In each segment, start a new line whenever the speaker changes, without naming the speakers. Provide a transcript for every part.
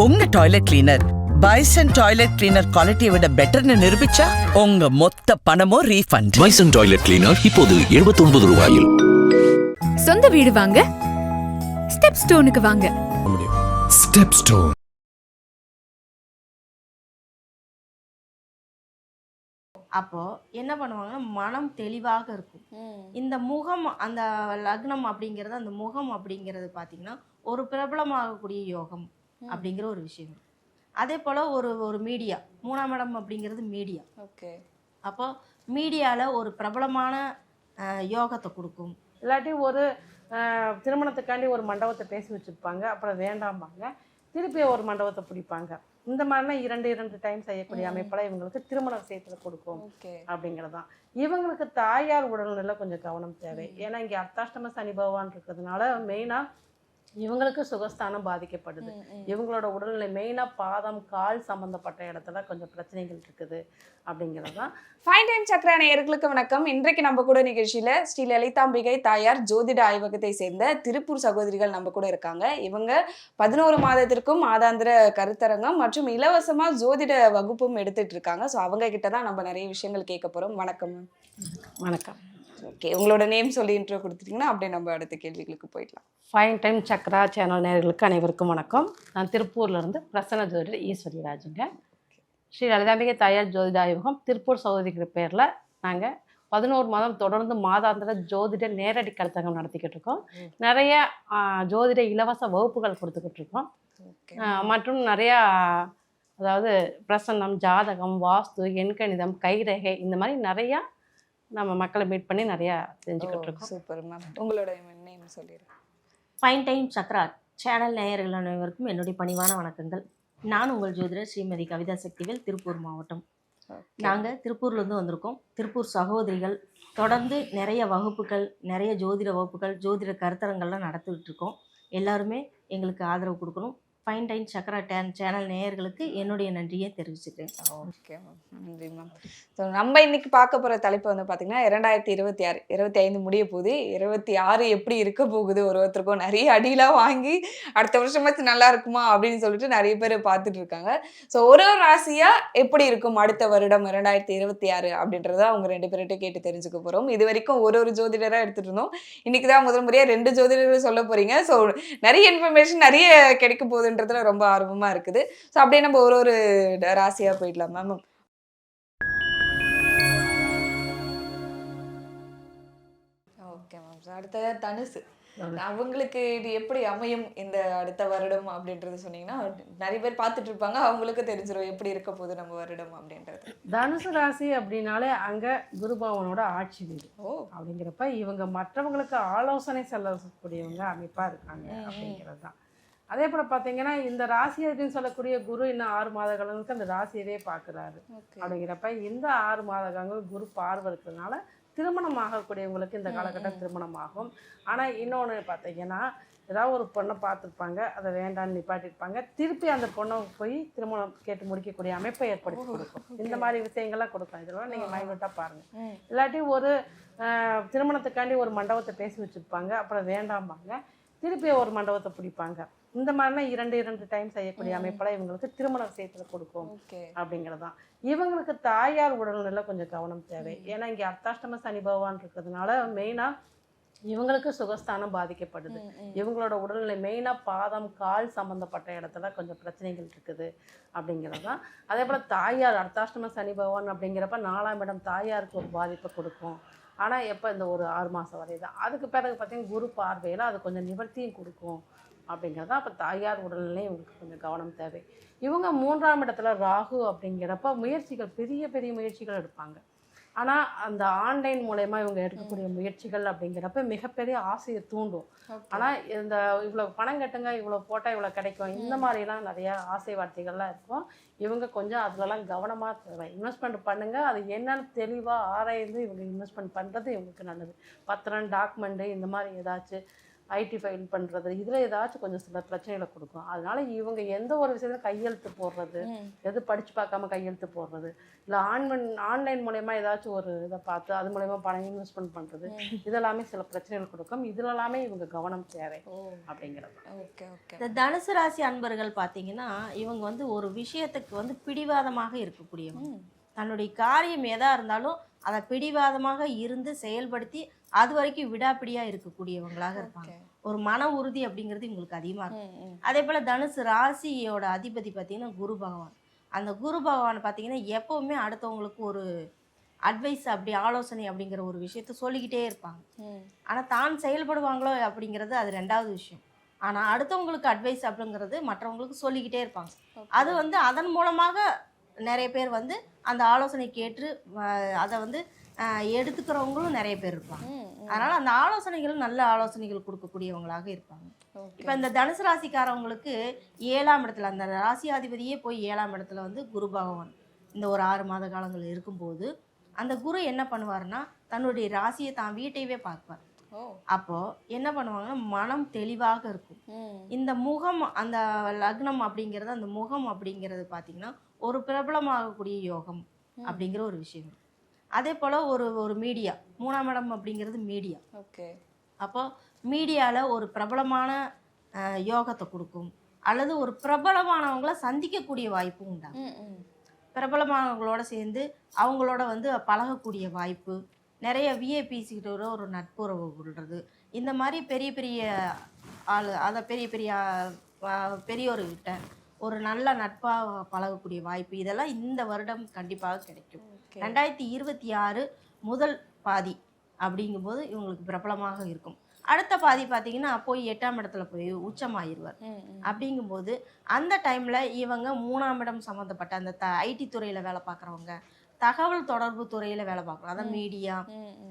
உங்க toilet cleaner பைசன் toilet cleaner குவாலிட்டியை விட பெட்டர்னு நிரூபிச்சா உங்க மொத்த பணமும் ரீஃபண்ட்
பைசன் டாய்லெட் கிளீனர் இப்போது 79 ரூபாயில்.
சொந்த வீடு வாங்க ஸ்டெப் ஸ்டோனுக்கு வாங்க.
ஸ்டெப் ஸ்டோன்
அப்போ என்ன பண்ணுவாங்கன்னா மனம் தெளிவாக இருக்கும். இந்த முகம் அந்த லக்னம் அப்படிங்கிறது அந்த முகம் அப்படிங்கிறது பார்த்தீங்கன்னா ஒரு பிரபலமாகக்கூடிய யோகம். அப்படிங்கிற ஒரு விஷயம் அதே போல் ஒரு ஒரு மீடியா மூணாம் இடம் அப்படிங்கிறது மீடியா
ஓகே.
அப்போ மீடியாவில் ஒரு பிரபலமான யோகத்தை கொடுக்கும்.
இல்லாட்டி ஒரு திருமணத்துக்காண்டி ஒரு மண்டபத்தை பேசி வச்சுருப்பாங்க. அப்புறம் வேண்டாம்பாங்க. திருப்பி ஒரு மண்டபத்தை பிடிப்பாங்க. இந்த மாதிரிலாம் இரண்டு இரண்டு டைம் செய்யக்கூடிய அமைப்பெல்லாம் இவங்களுக்கு திருமண விஷயத்துல கொடுக்கும் அப்படிங்கிறது தான் இவங்களுக்கு தாயார் உடல்நிலை கொஞ்சம் கவனம் தேவை. ஏன்னா இங்கே அர்த்தாஷ்டம சனி பகவான் இருக்கிறதுனால மெயினாக இவங்களுக்கு சுகஸ்தானம் பாதிக்கப்படுது. இவங்களோட உடல்நிலை மெயினாக பாதம் கால் சம்மந்தப்பட்ட இடத்துல கொஞ்சம் பிரச்சனைகள் இருக்குது அப்படிங்கிறது தான்.
ஃபைன் டைம் சக்கர நேயர்களுக்கு வணக்கம். இன்றைக்கு நம்ம கூட நிகழ்ச்சியில ஸ்ரீ லலிதாம்பிகை தாயார் ஜோதிட ஆய்வகத்தை சேர்ந்த திருப்பூர் சகோதரிகள் நம்ம கூட இருக்காங்க. இவங்க பதினோரு மாதத்திற்கும் மாதாந்திர கருத்தரங்கம் மற்றும் இலவசமா ஜோதிட வகுப்பும் எடுத்துட்டு இருக்காங்க. ஸோ அவங்க கிட்ட தான் நம்ம நிறைய விஷயங்கள் கேட்க போறோம். வணக்கம்
வணக்கம்.
ஓகே உங்களோட நேம் சொல்லி இன்ட்ரோ கொடுத்துட்டீங்கன்னா அப்படியே நம்ம அடுத்த கேள்விகளுக்கு போயிடலாம்.
ஃபைன் டைம் சக்ரா சேனல் நேயர்களுக்கு அனைவருக்கும் வணக்கம். நான் திருப்பூர்லேருந்து பிரசன்ன ஜோதிடர் ஈஸ்வரி ராஜுங்க. ஸ்ரீ லலிதாம்பிகை தாயார் ஜோதிட ஆய்வகம் திருப்பூர் சகோதரிக்கிற பேரில் நாங்கள் பதினோரு மாதம் தொடர்ந்து மாதாந்திர ஜோதிட நேரடி கருத்தரங்கம் நடத்திக்கிட்டு இருக்கோம். நிறைய ஜோதிட இலவச வகுப்புகள் கொடுத்துக்கிட்டு இருக்கோம். மற்றும் நிறையா அதாவது பிரசன்னம் ஜாதகம் வாஸ்து எண்கணிதம் கைரேகை இந்த மாதிரி நிறையா நம்ம மக்களை மீட் பண்ணி நிறையா செஞ்சுக்கிட்டு இருக்கோம்.
சூப்பர் மேம் உங்களோட நேம் சொல்லிடுறேன்
ஃபைன் டைம் சக்ரா சேனல் நேயர்கள் அனைவருக்கும் என்னுடைய பணிவான வணக்கங்கள். நான் உங்கள் ஜோதிடர் ஸ்ரீமதி கவிதா சக்திவேல் திருப்பூர் மாவட்டம். நாங்கள் திருப்பூர்லேருந்து வந்திருக்கோம். திருப்பூர் சகோதரிகள் தொடர்ந்து நிறைய வகுப்புகள் நிறைய ஜோதிட வகுப்புகள் ஜோதிட கருத்தரங்கள்லாம் நடத்திக்கிட்டு இருக்கோம். எல்லாருமே எங்களுக்கு ஆதரவு கொடுக்கணும். ஃபைன் டைன் சக்கரா டேன் சேனல் நேயர்களுக்கு என்னுடைய நன்றியை தெரிவிச்சுக்கிறேன்.
ஓகே மேம் நன்றி மேம் ஸோ நம்ம இன்னைக்கு பார்க்க போகிற தலைப்பு வந்து பார்த்தீங்கன்னா இரண்டாயிரத்தி இருபத்தி ஆறு இருபத்தி ஐந்து முடிய போகுது. இருபத்தி ஆறு எப்படி இருக்க போகுது? ஒரு ஒருத்தருக்கும் நிறைய அடியெலாம் வாங்கி அடுத்த வருஷமாச்சு நல்லா இருக்குமா? அப்படின்னு சொல்லிட்டு நிறைய பேர் பார்த்துட்டு இருக்காங்க. ஸோ ஒரு ஒரு ராசியாக எப்படி இருக்கும் அடுத்த வருடம் இரண்டாயிரத்தி இருபத்தி ஆறு அப்படின்றத அவங்க ரெண்டு பேர்கிட்ட கேட்டு தெரிஞ்சுக்க போகிறோம் இது வரைக்கும் ஒரு ஒரு ஜோதிடராக எடுத்துகிட்டு இருந்தோம். இன்னைக்கு தான் முதல் முறையாக ரெண்டு ஜோதிடர்கள் சொல்ல போறீங்க. ஸோ நிறைய இன்ஃபர்மேஷன் நிறைய கிடைக்க போகுதுன்றதுல ரொம்ப ஆர்வமாக இருக்குது. ஸோ அப்படியே நம்ம ஒரு ஒரு ராசியாக போயிடலாம் மேம். Okay ma'am. அடுத்தது தனுசு. அவங்களுக்கு இது எப்படி அமையும் இந்த அடுத்த வருடம் அப்படின்றது சொன்னீங்கன்னா நிறைய பேர் பார்த்துட்டு இருப்பாங்க. அவங்களுக்கு தெரிஞ்சிடும் எப்படி இருக்க போகுது நம்ம வருடம் அப்படின்றது.
தனுசு ராசி அப்படின்னாலே அங்கே குருபவனோட ஆட்சி வீடு.
ஓ.
அப்படிங்கிறப்ப இவங்க மற்றவங்களுக்கு ஆலோசனை செல்லக்கூடியவங்க அமைப்பாக இருக்காங்க அப்படிங்கிறது தான் அதே போல் பார்த்தீங்கன்னா இந்த ராசி அப்படின்னு சொல்லக்கூடிய குரு இன்னும் ஆறு மாத காலங்களுக்கு அந்த ராசியவே பார்க்குறாரு அப்படிங்கிறப்ப இந்த ஆறு மாத காலங்கள் குரு பார்வை இருக்கிறதுனால திருமணம் ஆகக்கூடியவங்களுக்கு இந்த காலகட்டம் திருமணம் ஆகும் ஆனால் இன்னொன்று பார்த்தீங்கன்னா ஏதாவது ஒரு பொண்ணை பார்த்துருப்பாங்க அதை வேண்டான்னு நிப்பாட்டியிருப்பாங்க திருப்பி அந்த பொண்ணை போய் திருமணம் கேட்டு முடிக்கக்கூடிய அமைப்பை ஏற்படுத்தி கொடுக்கும். இந்த மாதிரி விஷயங்கள்லாம் கொடுக்கும். இதெல்லாம் நீங்கள் மைனூட்டாக பாருங்கள். இல்லாட்டி ஒரு திருமணத்துக்காண்டி ஒரு மண்டபத்தை பேசி வச்சுருப்பாங்க அப்புறம் வேண்டாம்பாங்க திருப்பி ஒரு மண்டபத்தை பிடிப்பாங்க. இந்த மாதிரிலாம் இரண்டு இரண்டு டைம் செய்யக்கூடிய அமைப்பெல்லாம் இவங்களுக்கு திருமண விஷயத்துல கொடுக்கும்
ஓகே.
அப்படிங்கிறது தான் இவங்களுக்கு தாயார் உடல்நிலை கொஞ்சம் கவனம் தேவை. ஏன்னா இங்கே அர்த்தாஷ்டம சனி பகவான் இருக்கிறதுனால மெயினாக இவங்களுக்கு சுகஸ்தானம் பாதிக்கப்படுது. இவங்களோட உடல்நிலை மெயினாக பாதம் கால் சம்மந்தப்பட்ட இடத்துல கொஞ்சம் பிரச்சனைகள் இருக்குது அப்படிங்கிறது தான் அதே போல் தாயார் அர்த்தாஷ்டம சனி பகவான் அப்படிங்கிறப்ப நாலாம் இடம் தாயாருக்கு ஒரு பாதிப்பை கொடுக்கும். ஆனால் எப்போ இந்த ஒரு ஆறு மாதம் வரை தான் அதுக்கு பிறகு பார்த்தீங்கன்னா குரு பார்வையில் அது கொஞ்சம் நிவர்த்தியும் கொடுக்கும். அப்படிங்கிறது அப்போ தாயார் உடல்நிலை இவங்களுக்கு கொஞ்சம் கவனம் தேவை. இவங்க மூன்றாம் இடத்துல ராகு அப்படிங்கிறப்ப முயற்சிகள் பெரிய பெரிய முயற்சிகள் எடுப்பாங்க. ஆனால் அந்த ஆன்லைன் மூலயமா இவங்க எடுக்கக்கூடிய முயற்சிகள் அப்படிங்கிறப்ப மிகப்பெரிய ஆசையை தூண்டும். ஆனால் இந்த இவ்வளோ பணம் கட்டுங்க இவ்வளோ போட்டால் இவ்வளோ கிடைக்கும். இந்த மாதிரிலாம் நிறைய ஆசை வார்த்தைகள்லாம் இருக்கும். இவங்க கொஞ்சம் அதுலலாம் கவனமாக தேவை. இன்வெஸ்ட்மெண்ட் பண்ணுங்க. அது என்னன்னு தெளிவாக ஆராய்ந்து இவங்க இன்வெஸ்ட்மெண்ட் பண்ணுறது இவங்களுக்கு நல்லது. பத்திரம் டாக்குமெண்ட்டு இந்த மாதிரி ஏதாச்சும் ஐடி ஃபைல் பண்ணுறது இதில் ஏதாச்சும் கொஞ்சம் சில பிரச்சனைகளை கொடுக்கும். அதனால இவங்க எந்த ஒரு விஷயத்தையும் கையெழுத்து போடுறது. எது படித்து பார்க்காம கையெழுத்து போடுறது இல்லை ஆன்லைன் ஆன்லைன் மூலயமா ஏதாச்சும் ஒரு இதை பார்த்து அது மூலயமா பணம் இன்வெஸ்ட்மெண்ட் பண்ணுறது இதெல்லாமே சில பிரச்சனைகள் கொடுக்கும். இதுல எல்லாமே இவங்க கவனம் தேவை அப்படிங்கிறது.
Okay okay.
இந்த தனுசு ராசி அன்பர்கள் பார்த்தீங்கன்னா இவங்க வந்து ஒரு விஷயத்துக்கு வந்து பிடிவாதமாக இருக்கக்கூடியவங்க. தன்னுடைய காரியம் எதா இருந்தாலும் அதை பிடிவாதமாக இருந்து செயல்படுத்தி அது வரைக்கும் விடாப்பிடியா இருக்கக்கூடியவங்களாக இருப்பாங்க. ஒரு மன உறுதி அப்படிங்கிறது இவங்களுக்கு அதிகமாக இருக்கும். அதே போல் தனுசு ராசியோட அதிபதி பார்த்தீங்கன்னா குரு பகவான். அந்த குரு பகவான் பார்த்தீங்கன்னா எப்பவுமே அடுத்தவங்களுக்கு ஒரு அட்வைஸ் அப்படி ஆலோசனை அப்படிங்கிற ஒரு விஷயத்த சொல்லிக்கிட்டே இருப்பாங்க. ஆனால் தான் செயல்படுவாங்களோ அப்படிங்கிறது அது ரெண்டாவது விஷயம். ஆனால் அடுத்தவங்களுக்கு அட்வைஸ் அப்படிங்கிறது மற்றவங்களுக்கு சொல்லிக்கிட்டே இருப்பாங்க. அது வந்து அதன் மூலமாக நிறைய பேர் வந்து அந்த ஆலோசனை கேட்டு அதை வந்து எடுத்துக்கிறவங்களும் நிறைய பேர் இருப்பாங்க. அதனால் அந்த ஆலோசனைகள் நல்ல ஆலோசனைகள் கொடுக்கக்கூடியவங்களாக இருப்பாங்க. இப்போ இந்த தனுசு ராசிக்காரவங்களுக்கு ஏழாம் இடத்துல அந்த ராசியாதிபதியே போய் ஏழாம் இடத்துல வந்து குரு பகவான் இந்த ஒரு ஆறு மாத காலங்கள் இருக்கும்போது அந்த குரு என்ன பண்ணுவாருன்னா தன்னுடைய ராசியை தான் வீட்டையவே பார்ப்பார். அப்போ என்ன பண்ணுவாங்கன்னா மனம் தெளிவாக இருக்கும். இந்த முகம் அந்த லக்னம் அப்படிங்கிறது அந்த முகம் அப்படிங்கிறது பார்த்தீங்கன்னா ஒரு பிரபலமாகக்கூடிய யோகம் அப்படிங்கிற ஒரு விஷயம். அதே போல் ஒரு ஒரு மீடியா மூணாம் இடம் அப்படிங்கிறது மீடியா
ஓகே.
அப்போ மீடியாவில் ஒரு பிரபலமான யோகத்தை கொடுக்கும். அல்லது ஒரு பிரபலமானவங்கள சந்திக்கக்கூடிய வாய்ப்பும் உண்டாகும். பிரபலமானவங்களோட சேர்ந்து அவங்களோட வந்து பழகக்கூடிய வாய்ப்பு நிறைய விஐபிசிக்கிட்ட ஒரு நட்புறவு கொள்வது இந்த மாதிரி பெரிய பெரிய ஆள் அதை பெரிய பெரிய பெரியோர்கிட்ட ஒரு நல்ல நட்பாக பழகக்கூடிய வாய்ப்பு. இதெல்லாம் இந்த வருடம் கண்டிப்பாக கிடைக்கும். ரெண்டாயிரத்தி இருபத்தி ஆறு முதல் பாதி அப்படிங்கும்போது இவங்களுக்கு பிரபலமாக இருக்கும். அடுத்த பாதி பார்த்தீங்கன்னா போய் எட்டாம் இடத்துல போய் உச்சமாயிருவார். அப்படிங்கும்போது அந்த டைமில் இவங்க மூணாம் இடம் சம்மந்தப்பட்ட அந்த த ஐடி துறையில் வேலை பார்க்குறவங்க தகவல் தொடர்பு துறையில் வேலை பார்க்குறோம் அதான் மீடியா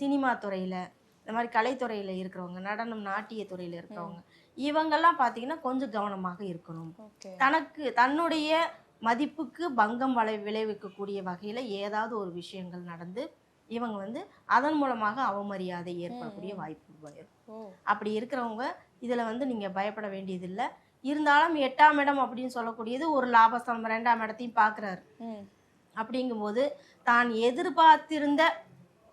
சினிமா துறையில் இந்த மாதிரி கலைத்துறையில் இருக்கிறவங்க நடனம் நாட்டிய துறையில் இருக்கிறவங்க இவங்கெல்லாம் பார்த்தீங்கன்னா கொஞ்சம் கவனமாக இருக்கணும். தனக்கு தன்னுடைய மதிப்புக்கு பங்கம் வளை விளைவிக்கக்கூடிய வகையில் ஏதாவது ஒரு விஷயங்கள் நடந்து இவங்க வந்து அதன் மூலமாக அவமரியாதை ஏற்படக்கூடிய வாய்ப்பு அப்படி இருக்கிறவங்க இதில் வந்து நீங்கள் பயப்பட வேண்டியதில்லை. இருந்தாலும் எட்டாம் இடம் அப்படின்னு சொல்லக்கூடியது ஒரு லாபஸ்தானம் ரெண்டாம் இடத்தையும் பார்க்குறாரு. அப்படிங்கும்போது தான் எதிர்பார்த்திருந்த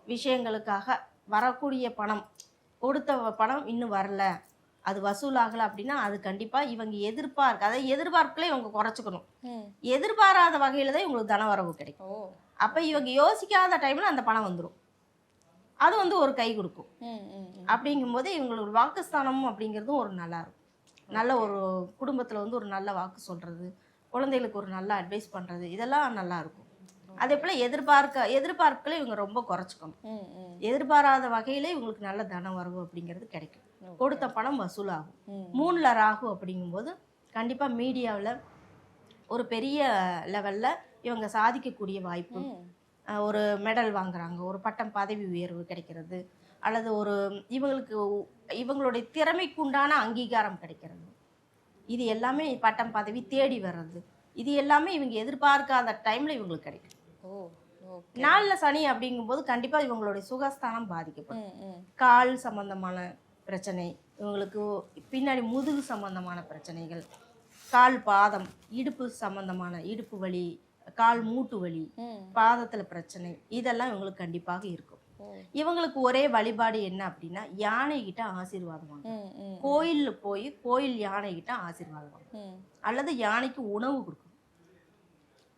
விஷயங்களுக்காக வரக்கூடிய பணம் கொடுத்த பணம் இன்னும் வரல. அது வசூலாகலை அப்படின்னா அது கண்டிப்பாக இவங்க எதிர்பார்க்க அதை எதிர்பார்க்கல இவங்க குறைச்சிக்கணும். எதிர்பாராத வகையில் தான் இவங்களுக்கு தனவரவு கிடைக்கும்.
ஓ.
அப்போ இவங்க யோசிக்காத டைமில் அந்த பணம் வந்துடும் அது வந்து ஒரு கை கொடுக்கும். அப்படிங்கும்போது இவங்களோட வாக்குஸ்தானம் அப்படிங்கிறதும் ஒரு நல்லா இருக்கும். நல்ல ஒரு குடும்பத்தில் வந்து ஒரு நல்ல வாக்கு சொல்கிறது குழந்தைகளுக்கு ஒரு நல்ல அட்வைஸ் பண்ணுறது இதெல்லாம் நல்லா இருக்கும். அதே போல் எதிர்பார்க்க எதிர்பார்ப்புகளை இவங்க ரொம்ப குறைச்சிக்கணும். எதிர்பாராத வகையில் இவங்களுக்கு நல்ல தன வரவு அப்படிங்கிறது கிடைக்கும். கொடுத்த பணம் வசூலாகும். மூணில் ராகு அப்படிங்கும்போது கண்டிப்பாக மீடியாவில் ஒரு பெரிய லெவலில் இவங்க சாதிக்கக்கூடிய வாய்ப்பு. ஒரு மெடல் வாங்குறாங்க ஒரு பட்டம் பதவி உயர்வு கிடைக்கிறது அல்லது ஒரு இவங்களுக்கு இவங்களுடைய திறமைக்கு உண்டான அங்கீகாரம் கிடைக்கிறது. இது எல்லாமே பட்டம் பதவி தேடி வர்றது. இது எல்லாமே இவங்க எதிர்பார்க்காத டைமில் இவங்களுக்கு கிடைக்கும். நாளில் சனி அப்படிங்கும்போது கண்டிப்பாக இவங்களுடைய சுகஸ்தானம் பாதிக்கப்படும். கால் சம்பந்தமான பிரச்சனை இவங்களுக்கு பின்னாடி முதுகு சம்பந்தமான பிரச்சனைகள் கால் பாதம் இடுப்பு சம்பந்தமான இடுப்பு வலி கால் மூட்டு வலி பாதத்தில் பிரச்சனை இதெல்லாம் இவங்களுக்கு கண்டிப்பாக இருக்கும். இவங்களுக்கு ஒரே வழிபாடு என்ன அப்படின்னா யானை கிட்ட ஆசீர்வாதம் வாங்க கோயிலில் போய் கோயில் யானை கிட்ட ஆசீர்வாதம் வாங்க அல்லது யானைக்கு உணவு கொடுக்கணும்.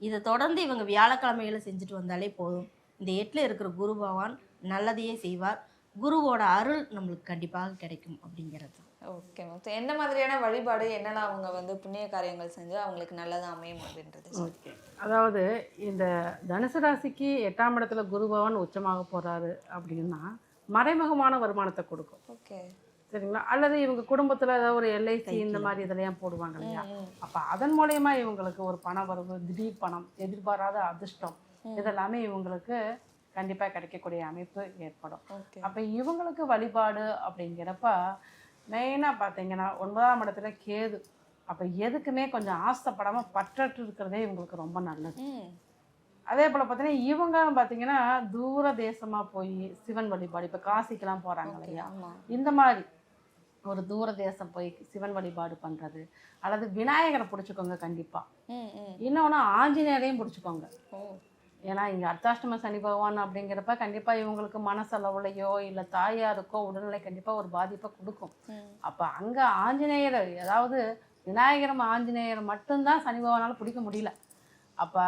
இதை தொடர்ந்து இவங்க வியாழக்கிழமைகளை செஞ்சுட்டு வந்தாலே போதும். இந்த எட்டில் இருக்கிற குரு பகவான் நல்லதையே செய்வார். குருவோட அருள் நம்மளுக்கு கண்டிப்பாக கிடைக்கும் அப்படிங்கிறது. தான்
ஓகே மேம் என்ன மாதிரியான வழிபாடு என்னெல்லாம் அவங்க வந்து புண்ணிய காரியங்கள் செஞ்சு அவங்களுக்கு நல்லதா அமையும் அப்படின்றது
ஓகே. அதாவது இந்த தனுசு ராசிக்கு எட்டாம் இடத்துல குரு பகவான் உச்சமாக போறாரு அப்படின்னா மறைமுகமான வருமானத்தை கொடுக்கும்.
ஓகே.
சரிங்களா? அல்லது இவங்க குடும்பத்துல ஏதாவது ஒரு எல்ஐசி இந்த மாதிரி இதெல்லாம் போடுவாங்க இல்லையா? அப்ப அதன் மூலயமா இவங்களுக்கு ஒரு பண வரவு திடீர் பணம் எதிர்பாராத அதிர்ஷ்டம் இதெல்லாமே இவங்களுக்கு கண்டிப்பா கிடைக்கக்கூடிய அமைப்பு ஏற்படும். அப்ப இவங்களுக்கு வழிபாடு அப்படிங்கிறப்ப மெயினா பாத்தீங்கன்னா ஒன்பதாம் இடத்துல கேது. அப்ப எதுக்குமே கொஞ்சம் ஆசைப்படாம பற்றற்று இருக்கிறதே இவங்களுக்கு ரொம்ப நல்லது. அதே போல் பார்த்தீங்கன்னா இவங்க பார்த்தீங்கன்னா தூர தேசமாக போய் சிவன் வழிபாடு இப்போ காசிக்கெல்லாம் போகிறாங்க இல்லையா? இந்த மாதிரி ஒரு தூர தேசம் போய் சிவன் வழிபாடு பண்ணுறது அல்லது விநாயகரை பிடிச்சிக்கோங்க கண்டிப்பாக. இன்னொன்று ஆஞ்சநேயரையும் பிடிச்சிக்கோங்க. ஏன்னா இங்கே அர்த்தாஷ்டம சனி பகவான் அப்படிங்கிறப்ப கண்டிப்பாக இவங்களுக்கு மனசளவுலையோ இல்லை தாயாருக்கோ உடல்நிலை கண்டிப்பாக ஒரு பாதிப்பை கொடுக்கும். அப்போ அங்கே ஆஞ்சநேயர் அதாவது விநாயகரும் ஆஞ்சநேயர் மட்டும்தான் சனி பகவானால் பிடிக்க முடியல. அப்போ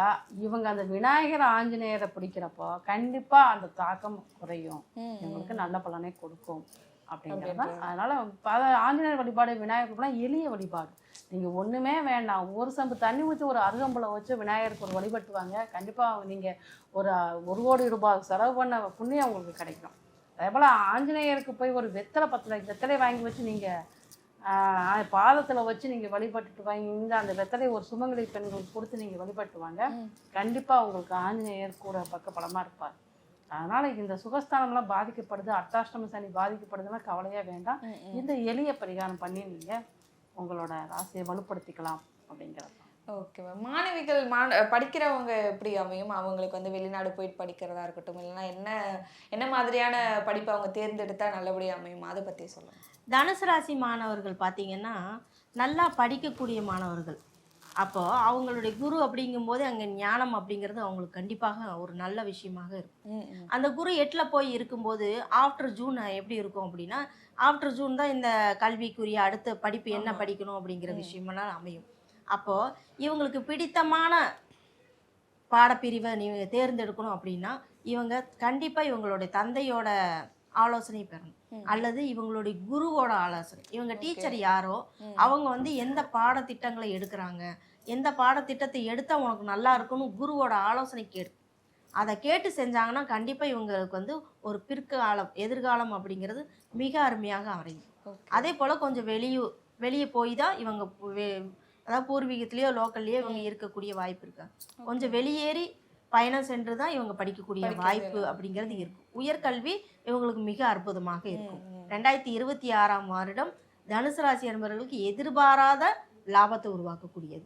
இவங்க அந்த விநாயகர் ஆஞ்சநேயரை பிடிக்கிறப்போ கண்டிப்பாக அந்த தாக்கம் குறையும். இவங்களுக்கு நல்ல பலனை கொடுக்கும். அப்படிங்கிறது
அப்படின்றது.
அதனால பல ஆஞ்சநேயர் வழிபாடு விநாயகர் வழிபாடு எளிய வழிபாடு. நீங்க ஒண்ணுமே வேண்டாம். ஒரு சம்பு தண்ணி ஊற்றி ஒரு அருகம்புல வச்சு விநாயகருக்கு ஒரு வழிபட்டுவாங்க. கண்டிப்பா நீங்க ஒரு ஒரு கோடி ரூபாய் செலவு பண்ண புண்ணியம் உங்களுக்கு கிடைக்கும். அதே போல ஆஞ்சநேயருக்கு போய் ஒரு வெத்தலை பத்தலை வெத்தலை வாங்கி வச்சு நீங்க ஆஹ், பாதத்துல வச்சு நீங்க வழிபட்டுட்டு வாங்கி இந்த அந்த வெத்தலை ஒரு சுமங்கலி பெண்களுக்கு கொடுத்து நீங்க வழிபட்டு வாங்க
ம்.
கண்டிப்பா உங்களுக்கு ஆஞ்சநேயர் கூட பக்கபலமா இருப்பார். அதனால இந்த சுகஸ்தானம்லாம் பாதிக்கப்படுது அர்த்தாஷ்டம சனி பாதிக்கப்படுதுன்னா கவலையே வேண்டாம். இந்த எளிய பரிகாரம் பண்ணி நீங்க உங்களோட ராசியை வலுப்படுத்திக்கலாம் அப்படிங்கிறது
ஓகே மேம். மாணவிகள் மாண படிக்கிறவங்க எப்படி அமையும்? அவங்களுக்கு வந்து வெளிநாடு போயிட்டு படிக்கிறதா இருக்கட்டும் இல்லைன்னா என்ன என்ன மாதிரியான படிப்பை அவங்க தேர்ந்தெடுத்தா நல்லபடியா அமையும்? அதை பத்தி சொல்லுங்க.
தனுசு ராசி மாணவர்கள் பார்த்தீங்கன்னா நல்லா படிக்கக்கூடிய மாணவர்கள். அப்போ அவங்களுடைய குரு அப்படிங்கும்போது அங்கே ஞானம் அப்படிங்கிறது அவங்களுக்கு கண்டிப்பாக ஒரு நல்ல விஷயமாக இருக்கும். அந்த குரு எட்டில் போய் இருக்கும்போது ஆஃப்டர் ஜூன் எப்படி இருக்கும் அப்படின்னா ஆஃப்டர் ஜூன் தான் இந்த கல்விக்குரிய அடுத்த படிப்பு என்ன. படிக்கணும் அப்படிங்கிற. விஷயமெல்லாம் அமையும் அப்போது இவங்களுக்கு பிடித்தமான பாடப்பிரிவை நீங்கள் தேர்ந்தெடுக்கணும் அப்படின்னா இவங்க கண்டிப்பாக இவங்களுடைய தந்தையோட ஆலோசனை பெறணும். அல்லது இவங்களுடைய குருவோட ஆலோசனை இவங்க. டீச்சர் யாரோ. அவங்க வந்து எந்த பாடத்திட்டங்களை எடுக்கிறாங்க எந்த பாடத்திட்டத்தை எடுத்தால் உனக்கு நல்லா இருக்கும்னு குருவோட ஆலோசனை கேடு அதை கேட்டு செஞ்சாங்கன்னா கண்டிப்பாக இவங்களுக்கு வந்து ஒரு பிற்காலம் எதிர்காலம் அப்படிங்கிறது மிக அருமையாக அமையும். அதே போல் கொஞ்சம் வெளியூர் வெளியே போய் தான் இவங்க அதாவது பூர்வீகத்திலேயோ லோக்கல்லையோ இவங்க இருக்கக்கூடிய வாய்ப்பு இருக்கு கொஞ்சம் வெளியேறி பயணம் சென்று தான் இவங்க படிக்கக்கூடிய வாய்ப்பு. அப்படிங்கிறது இருக்கும் உயர்கல்வி இவங்களுக்கு மிக அற்புதமாக இருக்கும். ரெண்டாயிரத்தி இருபத்தி ஆறாம் வருடம் தனுசு ராசி என்பவர்களுக்கு எதிர்பாராத லாபத்தை உருவாக்கக்கூடியது